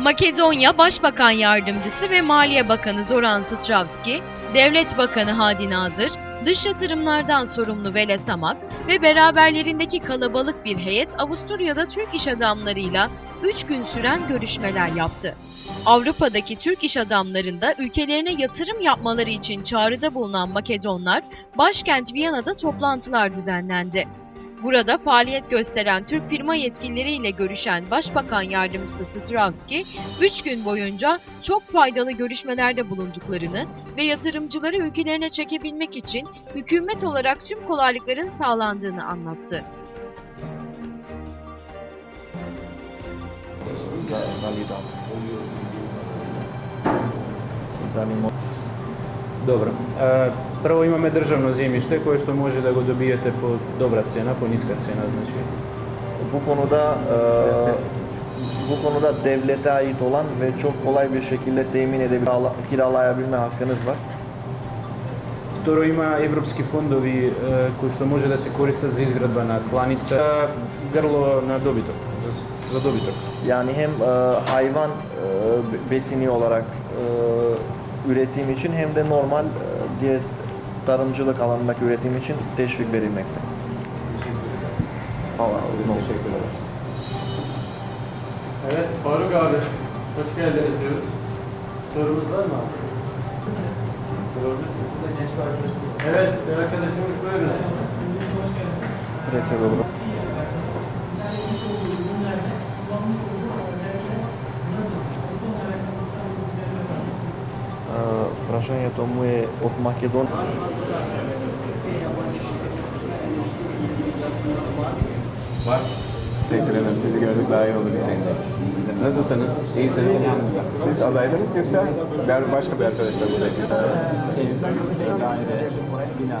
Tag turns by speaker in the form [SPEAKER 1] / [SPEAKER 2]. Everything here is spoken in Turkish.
[SPEAKER 1] Makedonya Başbakan Yardımcısı ve Maliye Bakanı Zoran Stravski, Devlet Bakanı Hadi Nazır, dış yatırımlardan sorumlu Vele Samak ve beraberlerindeki kalabalık bir heyet Avusturya'da Türk iş adamlarıyla 3 gün süren görüşmeler yaptı. Avrupa'daki Türk iş adamlarında ülkelerine yatırım yapmaları için çağrıda bulunan Makedonlar, başkent Viyana'da toplantılar düzenlendi. Burada faaliyet gösteren Türk firma yetkilileriyle görüşen Başbakan Yardımcısı Stravski, 3 gün boyunca çok faydalı görüşmelerde bulunduklarını ve yatırımcıları ülkelerine çekebilmek için hükümet olarak tüm kolaylıkların sağlandığını anlattı.
[SPEAKER 2] Dobro. E, prvo imаме državno zemljište koje što može da go dobijete po dobra cena, po niska cena znači.
[SPEAKER 3] Bu konuda e, bu konuda devlete ait olan ve çok kolay bir şekilde temin edebil kiralayabilme hakkınız var.
[SPEAKER 2] Второ има европски фондови е, кои што може да се користат за изградба на кланица, е, грло на добиток, за, за добиток.
[SPEAKER 3] Yani hem e, hayvan e, besini olarak e, üretim için hem de normal e, diğer tarımcılık alanındaki üretim için teşvik verilmekte. Falan.
[SPEAKER 4] Evet, Faruk abi. Hoş geldiniz diyoruz. Sorumuz var mı abi? Evet, arkadaşımız buyurun.
[SPEAKER 3] Reçel Prašanje mu je od Makedon.
[SPEAKER 5] Teşekkür ederim. Sizi gördük daha iyi oldu bir seninle. Nasılsınız? İyisiniz. Siz adaydınız yoksa başka bir arkadaşlar buradaydı?
[SPEAKER 6] daire, bina,